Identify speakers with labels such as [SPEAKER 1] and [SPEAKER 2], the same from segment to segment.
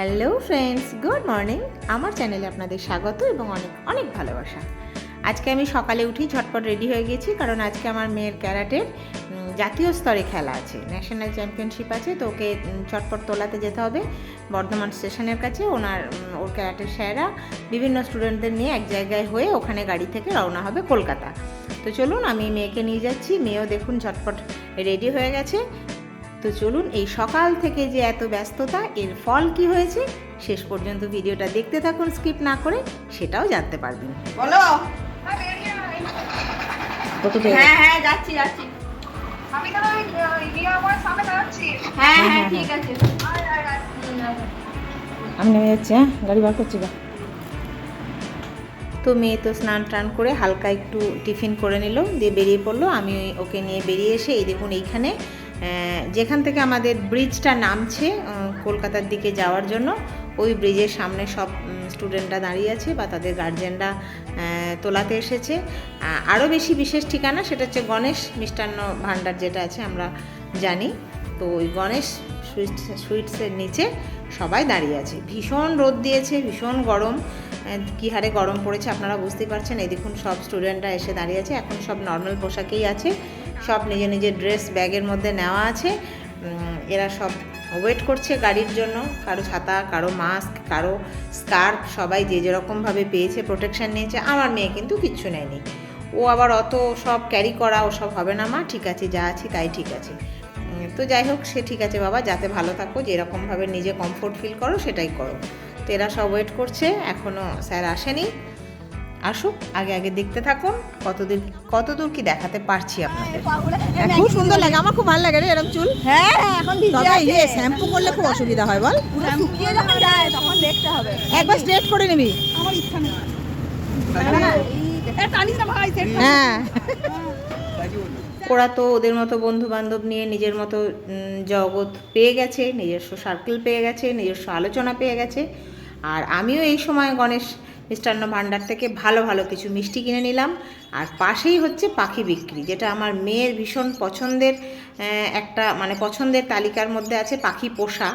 [SPEAKER 1] Hello friends, good morning. আমার চ্যানেলে আপনাদের স্বাগত এবং অনেক অনেক ভালোবাসা। আজকে আমি সকালে উঠি ঝটপট রেডি হয়ে গেছি কারণ আজকে আমার মেয়ের ক্যারাটের জাতীয় স্তরে খেলা আছে ন্যাশনাল চ্যাম্পিয়নশিপ আছে, তো ওকে চটপট তোলাতে যেতে হবে। বর্ধমান স্টেশনের কাছে ওনার ওর ক্যারাটের স্যারেরা বিভিন্ন স্টুডেন্টদের নিয়ে এক জায়গায় হয়ে ওখানে গাড়ি থেকে রওনা হবে কলকাতা। তো চলুন আমি মেয়েকে নিয়ে যাচ্ছি। মেয়েও দেখুন ঝটপট রেডি হয়ে গেছে। তো চলুন এই সকাল থেকে যে এত ব্যস্ততা এর ফল কি হয়েছে শেষ পর্যন্ত ভিডিওটা দেখতে থাকুন স্কিপ না করে সেটাও জানতে পারবেন।
[SPEAKER 2] বলো। হ্যাঁ হ্যাঁ যাচ্ছি যাচ্ছি।
[SPEAKER 3] আমি তো সামনে দাঁড়াচ্ছি।
[SPEAKER 2] হ্যাঁ
[SPEAKER 1] হ্যাঁ,
[SPEAKER 2] হ্যাঁ ঠিক আছে।
[SPEAKER 3] আয় আয় আয়
[SPEAKER 1] আমি নেমে যাচ্ছি গাড়ি বার করছি বা তো মেয়ে তো স্নান টান করে হালকা একটু টিফিন করে নিল দিয়ে বেরিয়ে পড়ল। আমি ওকে নিয়ে বেরিয়ে এসে এই দেখুন এইখানে যেখান থেকে আমাদের ব্রিজটা নামছে কলকাতার দিকে যাওয়ার জন্য, ওই ব্রিজের সামনে সব স্টুডেন্টরা দাঁড়িয়ে আছে বা তাদের গার্জেনরা তোলাতে এসেছে। আরও বেশি বিশেষ ঠিকানা সেটা হচ্ছে গণেশ মিষ্টান্ন ভাণ্ডার যেটা আছে, আমরা জানি। তো ওই গণেশ সুইটস, সুইটসের নিচে সবাই দাঁড়িয়ে আছে। ভীষণ রোদ দিয়েছে, ভীষণ গরম। কী হারে গরম পড়েছে আপনারা বুঝতেই পারছেন। এই দেখুন সব স্টুডেন্টরা এসে দাঁড়িয়ে আছে। এখন সব নর্মাল পোশাকেই আছে। সব নিজের নিজের ড্রেস ব্যাগের মধ্যে নেওয়া আছে। এরা সব ওয়েট করছে গাড়ির জন্য। কারও ছাতা, কারও মাস্ক, কারও স্কার্ফ, সবাই যে যেরকমভাবে পেয়েছে প্রোটেকশন নিয়েছে। আমার মেয়ে কিন্তু কিচ্ছু নেয়নি। ও আবার অত সব ক্যারি করা, ও সব হবে না, মা, ঠিক আছে, যা আছি তাই ঠিক আছে। তো যাই হোক, সে ঠিক আছে বাবা, যাতে ভালো থাকো, যেরকমভাবে নিজে কমফোর্ট ফিল করো, সেটাই করো। তো এরা সব ওয়েট করছে এখনও স্যার আসেনি। আসুক আগে আগে দেখতে থাকুন কতদূর কতদূর কি দেখাতে পারছি আপনাদের।
[SPEAKER 2] হ্যাঁ,
[SPEAKER 4] খুব সুন্দর লাগে আমার খুব ভালো লাগে রে এরকম চুল।
[SPEAKER 2] হ্যাঁ হ্যাঁ এখন ভিজে
[SPEAKER 4] তবে
[SPEAKER 2] আছে।
[SPEAKER 4] ইয়ে শ্যাম্পু করলে খুব অসুবিধা হয় বল।
[SPEAKER 2] পুরো শুকিয়ে যখন যায় তখন দেখতে হবে।
[SPEAKER 4] একবার স্ট্রেট করে নিবি।
[SPEAKER 2] আমার ইচ্ছা নেই।
[SPEAKER 4] হ্যাঁ।
[SPEAKER 1] ওরা তো ওদের মতো বন্ধু বান্ধব নিয়ে নিজের মতো জগৎ পেয়ে গেছে নিজস্ব সার্কেল পেয়ে গেছে নিজস্ব আলোচনা পেয়ে গেছে। আর আমিও এই সময় গণেশ মিষ্টান্ন ভাণ্ডার থেকে ভালো ভালো কিছু মিষ্টি কিনে নিলাম। আর পাশেই হচ্ছে পাখি বিক্রি, যেটা আমার মেয়ের ভীষণ পছন্দের একটা মানে পছন্দের তালিকার মধ্যে আছে পাখি পোষা।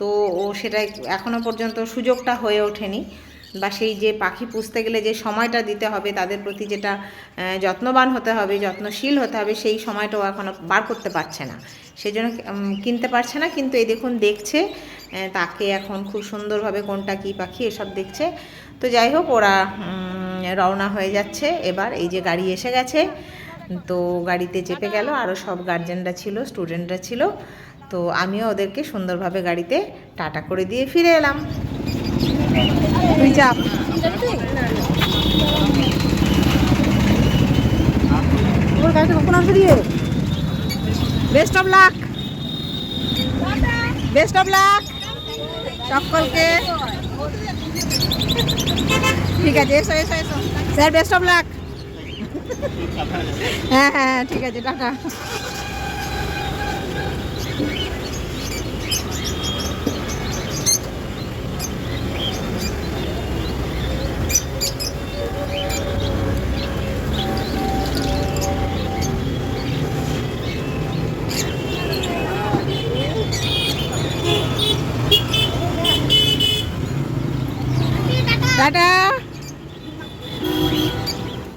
[SPEAKER 1] তো ও সেটা এখনও পর্যন্ত সুযোগটা হয়ে ওঠেনি। বা সেই যে পাখি পুষতে গেলে যে সময়টা দিতে হবে, তাদের প্রতি যেটা যত্নবান হতে হবে, যত্নশীল হতে হবে, সেই সময়টাও এখনও বার করতে পারছে না। সেই জন্য কিনতে পারছে না, কিন্তু এই দেখুন দেখছে তাকে এখন খুব সুন্দরভাবে কোনটা কী পাখি এসব দেখছে। তো যাই হোক, ওরা রওনা হয়ে যাচ্ছে। এবার এই যে গাড়ি এসে গেছে, তো গাড়িতে চেপে গেল। আরও সব গার্জেনরা ছিল, স্টুডেন্টরা ছিল। তো আমিও ওদেরকে সুন্দরভাবে গাড়িতে টাটা করে দিয়ে ফিরে এলাম।
[SPEAKER 4] তুই চাপ দিয়ে best of luck best of luck সকলকে। ঠিক আছে, এসো এসো এসো। স্যার বেস্ট অফ লাক হ্যাঁ হ্যাঁ ঠিক আছে, টাটা। টাটা।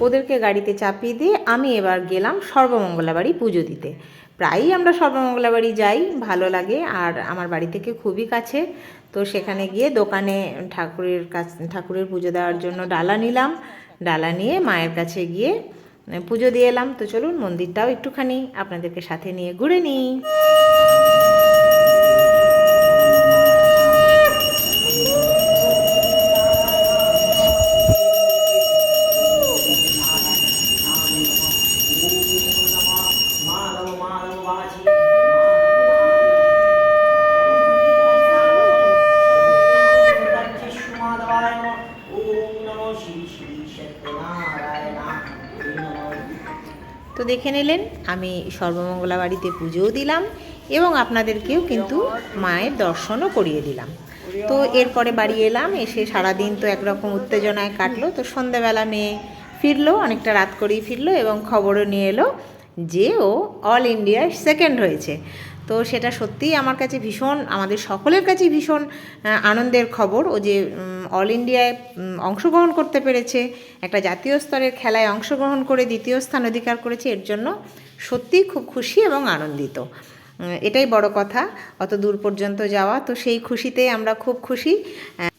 [SPEAKER 1] ওদেরকে গাড়িতে চাপিয়ে দিয়ে আমি এবার গেলাম সর্বমঙ্গলা বাড়ি পুজো দিতে। প্রায়ই আমরা সর্বমঙ্গলা বাড়ি যাই, ভালো লাগে। আর আমার বাড়ি থেকে খুবই কাছে। তো সেখানে গিয়ে দোকানে ঠাকুরের কাছ, ঠাকুরের পুজো দেওয়ার জন্য ডালা নিলাম। ডালা নিয়ে মায়ের কাছে গিয়ে পুজো দিয়ে এলাম। তো চলুন মন্দিরটাও একটুখানি আপনাদেরকে সাথে নিয়ে ঘুরে নিই। তো দেখে নিলেন, আমি সর্বমঙ্গলা বাড়িতে পুজোও দিলাম এবং আপনাদেরকেও কিন্তু মায়ের দর্শনও করিয়ে দিলাম। তো এরপরে বাড়ি এলাম, এসে সারাদিন তো একরকম উত্তেজনায় কাটলো, তো সন্ধ্যাবেলা মেয়ে ফিরলো, অনেকটা রাত করেই ফিরলো এবং খবরও নিয়ে এলো যে ও অল ইন্ডিয়ায় সেকেন্ড হয়েছে। তো সেটা সত্যিই আমার কাছে ভীষণ, আমাদের সকলের কাছেই ভীষণ আনন্দের খবর। ও যে অল ইন্ডিয়ায় অংশগ্রহণ করতে পেরেছে, একটা জাতীয় স্তরের খেলায় অংশগ্রহণ করে দ্বিতীয় স্থান অধিকার করেছে, এর জন্য সত্যিই খুব খুশি এবং আনন্দিত। এটাই বড় কথা, অত দূর পর্যন্ত যাওয়া। তো সেই খুশিতে আমরা খুব খুশি।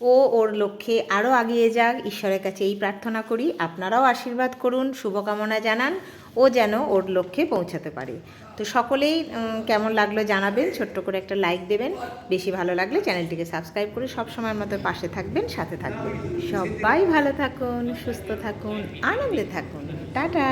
[SPEAKER 1] ও ওর লক্ষ্যে আরও এগিয়ে যাক। ঈশ্বরের কাছে এই প্রার্থনা করি। আপনারাও আশীর্বাদ করুন। শুভকামনা জানান। ও যেন ওর লক্ষ্যে পৌঁছাতে পারে। তো সকলেই কেমন লাগল জানাবেন, ছোট্ট করে একটা লাইক দেবেন। বেশি ভালো লাগলে চ্যানেলটিকে সাবস্ক্রাইব করে সব সময়ের মতো পাশে থাকবেন, সাথে থাকবেন। সবাই ভালো থাকুন, সুস্থ থাকুন, আনন্দে থাকুন। টাটা!